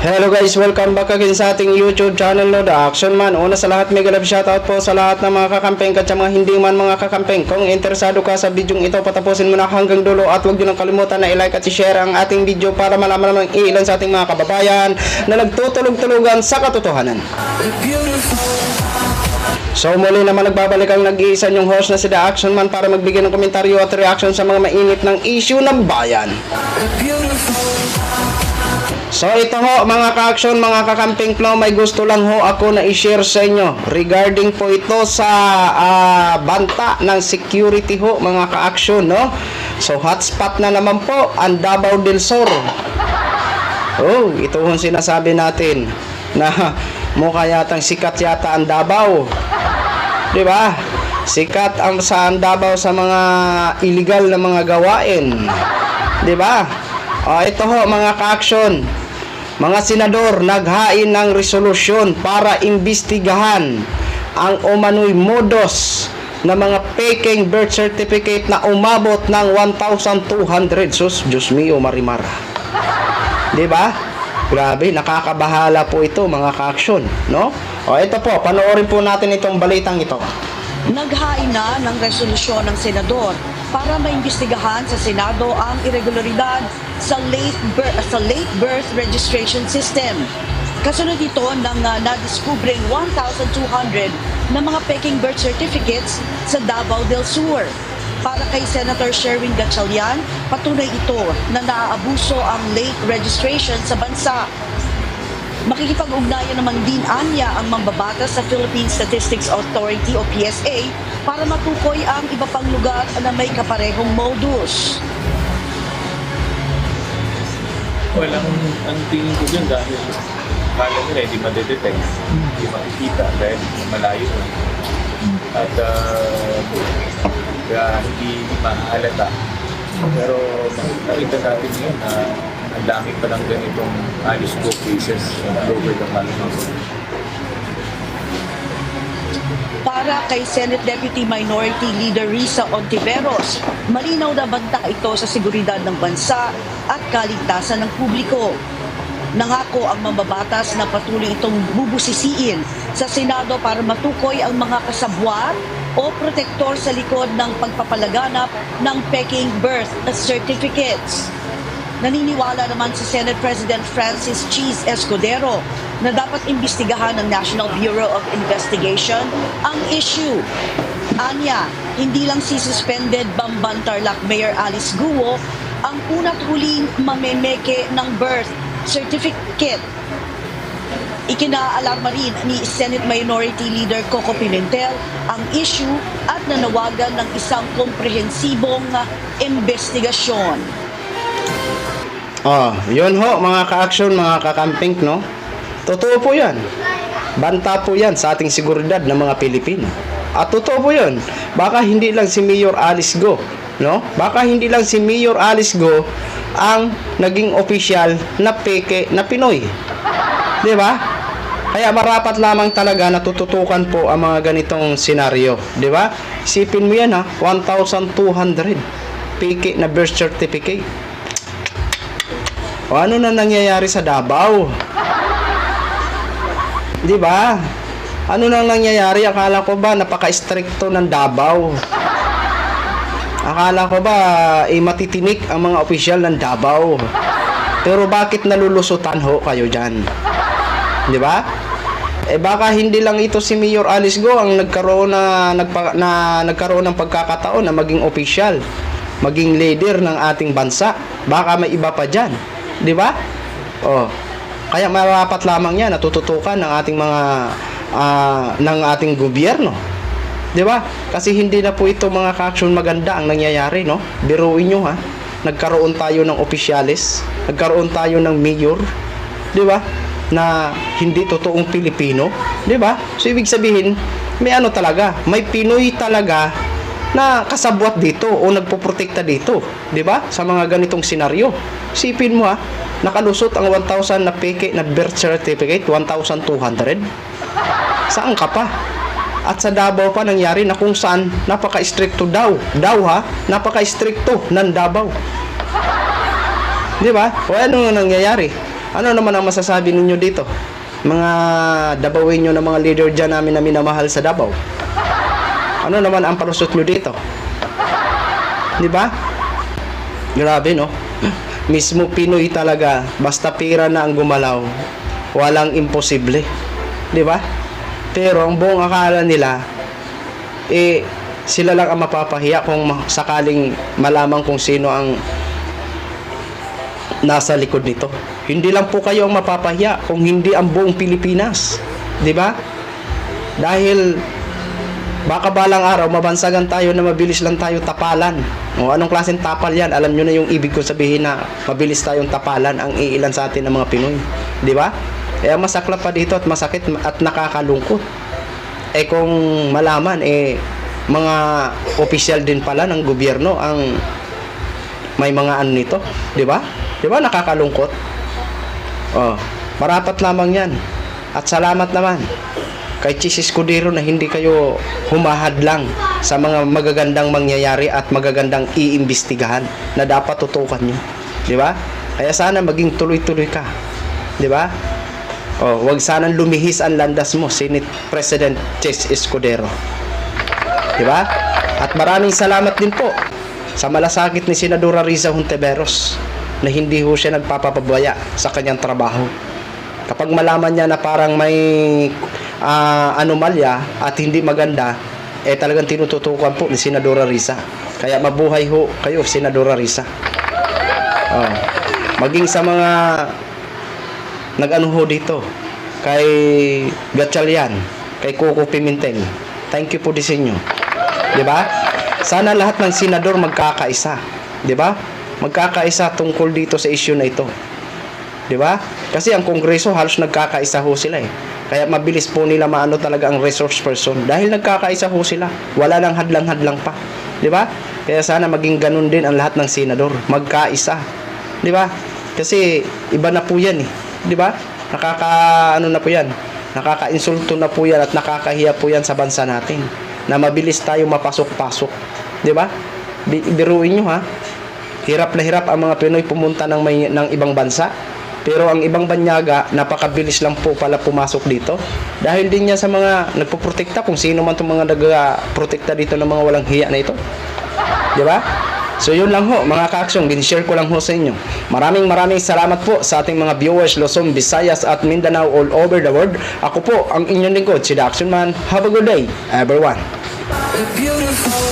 Hello guys, welcome back again sa ating YouTube channel no, The Action Man. Una sa lahat, mega love shoutout po sa lahat ng mga kakampeng at sa mga hindi man mga kakampeng. Kung interesado ka sa video ito, patapusin mo na hanggang dulo at huwag nyo nang kalimutan na i-like at i-share ang ating video para malaman naman ilan sa ating mga kababayan na nagtutulog-tulugan sa katotohanan. So muli naman nagbabalik ang nag-iisa yung host na si The Action Man para magbigay ng komentaryo at reaction sa mga mainit ng issue ng bayan. So ito ho mga ka-action, mga kakamping flow, may gusto lang ho ako na i-share sa inyo regarding po ito sa ah, banta ng security ho mga ka-action no. So hotspot na naman po ang Davao del Sur. Oh, ito ho sinasabi natin na mukha yatang sikat yata ang Davao. 'Di ba? Sikat ang sa Davao sa mga illegal na mga gawain. 'Di ba? O ito ho mga ka-action. Mga senador naghain ng resolusyon para imbestigahan ang umano'y modus na mga faking birth certificate na umabot ng 1,200. Sus, Diyos mio, Marimar. 'Di ba? Grabe, nakakabahala po ito mga ka-action, no? O ito po, panoorin po natin itong balitang ito. Naghain na ng resolusyon ng senador para maimbestigahan sa Senado ang irregularidad sa late birth, sa late birth registration system. Kasunod ito ng uh, nadiskubreng 1,200 na mga peking birth certificates sa Davao del Sur. Para kay Senator Sherwin Gatchalian, patunay ito na naaabuso ang late registration sa bansa. Makikipag-ugnayan naman din anya ang mambabatas sa Philippine Statistics Authority o PSA para matukoy ang iba pang lugar na may kaparehong modus. Walang, ang tingin ko dyan dahil kala nila hindi madedetect, hindi makikita dahil malayo. At uh, kaya hindi maaalata. Pero nakita natin ngayon na ang dami pa lang ganitong Alice Go cases over the country. Para kay Senate Deputy Minority Leader Risa Ontiveros, malinaw na banta ito sa seguridad ng bansa at kaligtasan ng publiko. Nangako ang mambabatas na patuloy itong bubusisiin sa Senado para matukoy ang mga kasabwat o protektor sa likod ng pagpapalaganap ng peking birth certificates. Naniniwala naman si Senate President Francis Cheese Escudero na dapat imbestigahan ng National Bureau of Investigation ang issue. Anya, hindi lang si suspended Bamban Tarlac Mayor Alice Guo ang una't huling mamemeke ng birth certificate. Ikinaalarma rin ni Senate Minority Leader Coco Pimentel ang issue at nanawagan ng isang komprehensibong investigasyon. Oh, yun ho mga ka-action, mga kakamping, no? Totoo po yan. Banta po yan sa ating seguridad ng mga Pilipino. At totoo po yun. Baka hindi lang si Mayor Alice Go, no? Baka hindi lang si Mayor Alice Go ang naging opisyal na peke na Pinoy. 'Di ba? Kaya marapat lamang talaga na tututukan po ang mga ganitong senaryo, 'di ba? Isipin mo 'yan ha, 1,200 peke na birth certificate. O ano na nangyayari sa Davao? 'Di ba? Ano nang nangyayari? Akala ko ba napaka-stricto ng Davao? Akala ko ba eh, matitinik ang mga opisyal ng Davao? Pero bakit nalulusutan ho kayo diyan? 'Di ba? Eh baka hindi lang ito si Mayor Alice Go ang nagkaroon na, nagpa, na nagkaroon ng pagkakataon na maging opisyal, maging leader ng ating bansa. Baka may iba pa diyan, 'di ba? Oh. Kaya marapat lamang 'yan natututukan ng ating mga ah, ng ating gobyerno. 'Di ba? Kasi hindi na po ito mga ka-action maganda ang nangyayari, no? Biruin nyo ha. Nagkaroon tayo ng opisyalis, nagkaroon tayo ng mayor, 'di ba? Na hindi totoong Pilipino, 'di ba? So ibig sabihin, may ano talaga, may Pinoy talaga na kasabwat dito o nagpoprotekta dito, 'di ba? Sa mga ganitong senaryo. Sipin mo ha, nakalusot ang 1,000 na peke na birth certificate, 1,200. Saan ka pa? At sa Davao pa nangyari na kung saan napaka-stricto daw. Daw ha, napaka-stricto ng Davao. 'Di ba? O ano nangyayari? Ano naman ang masasabi ninyo dito? Mga Dabawin nyo na mga leader dyan namin na minamahal sa Davao. Ano naman ang palusot nyo dito? Di ba? Grabe, no? Mismo Pinoy talaga, basta pera na ang gumalaw, walang imposible. Di ba? Pero ang buong akala nila, eh, sila lang ang mapapahiya kung sakaling malaman kung sino ang nasa likod nito. Hindi lang po kayo ang mapapahiya kung hindi ang buong Pilipinas. 'Di ba? Dahil baka balang araw mabansagan tayo na mabilis lang tayo tapalan. O anong klaseng tapal 'yan? Alam niyo na yung ibig ko sabihin na mabilis tayong tapalan ang iilan sa atin ng mga Pinoy. 'Di ba? Kaya masaklap pa dito at masakit at nakakalungkot. Eh kung malaman eh mga opisyal din pala ng gobyerno ang may mga ano nito, 'di ba? 'Di ba nakakalungkot? Oh, marapat lamang 'yan. At salamat naman kay Chis Escudero na hindi kayo humahad lang sa mga magagandang mangyayari at magagandang iimbestigahan na dapat tutukan nyo. 'Di ba? Kaya sana maging tuloy-tuloy ka. 'Di ba? Oh, wag sanang lumihis ang landas mo, Senate President Chis Escudero. 'Di ba? At maraming salamat din po sa malasakit ni Senadora Riza Hontiveros na hindi ho siya nagpapapabaya sa kanyang trabaho. Kapag malaman niya na parang may ah, anomalya at hindi maganda, eh talagang tinututukan po ni Senadora Risa. Kaya mabuhay ho kayo, Senadora Risa. Oh. Maging sa mga nag-ano ho dito kay Gatchalian, kay Coco Pimentel. Thank you po din sa inyo. 'Di ba? Sana lahat ng senador magkakaisa, 'di ba? Magkakaisa tungkol dito sa issue na ito. 'Di ba? Kasi ang kongreso halos nagkakaisa ho sila eh. Kaya mabilis po nila maano talaga ang resource person dahil nagkakaisa ho sila. Wala nang hadlang-hadlang pa. 'Di ba? Kaya sana maging ganun din ang lahat ng senador, magkaisa. 'Di ba? Kasi iba na po 'yan eh. 'Di ba? Nakaka ano na po 'yan. Nakaka-insulto na po 'yan at nakakahiya po 'yan sa bansa natin na mabilis tayo mapasok-pasok. 'Di ba? Bi- Biruin nyo ha. Hirap na hirap ang mga Pinoy pumunta ng may ng ibang bansa. Pero ang ibang banyaga, napakabilis lang po pala pumasok dito. Dahil din yan sa mga nagpoprotekta kung sino man itong mga nagprotekta dito ng mga walang hiya na ito. Di ba? So yun lang ho, mga ka-action, share ko lang ho sa inyo. Maraming maraming salamat po sa ating mga viewers Luzon, Visayas at Mindanao all over the world. Ako po ang inyong lingkod, si The Action Man. Have a good day, everyone. Beautiful.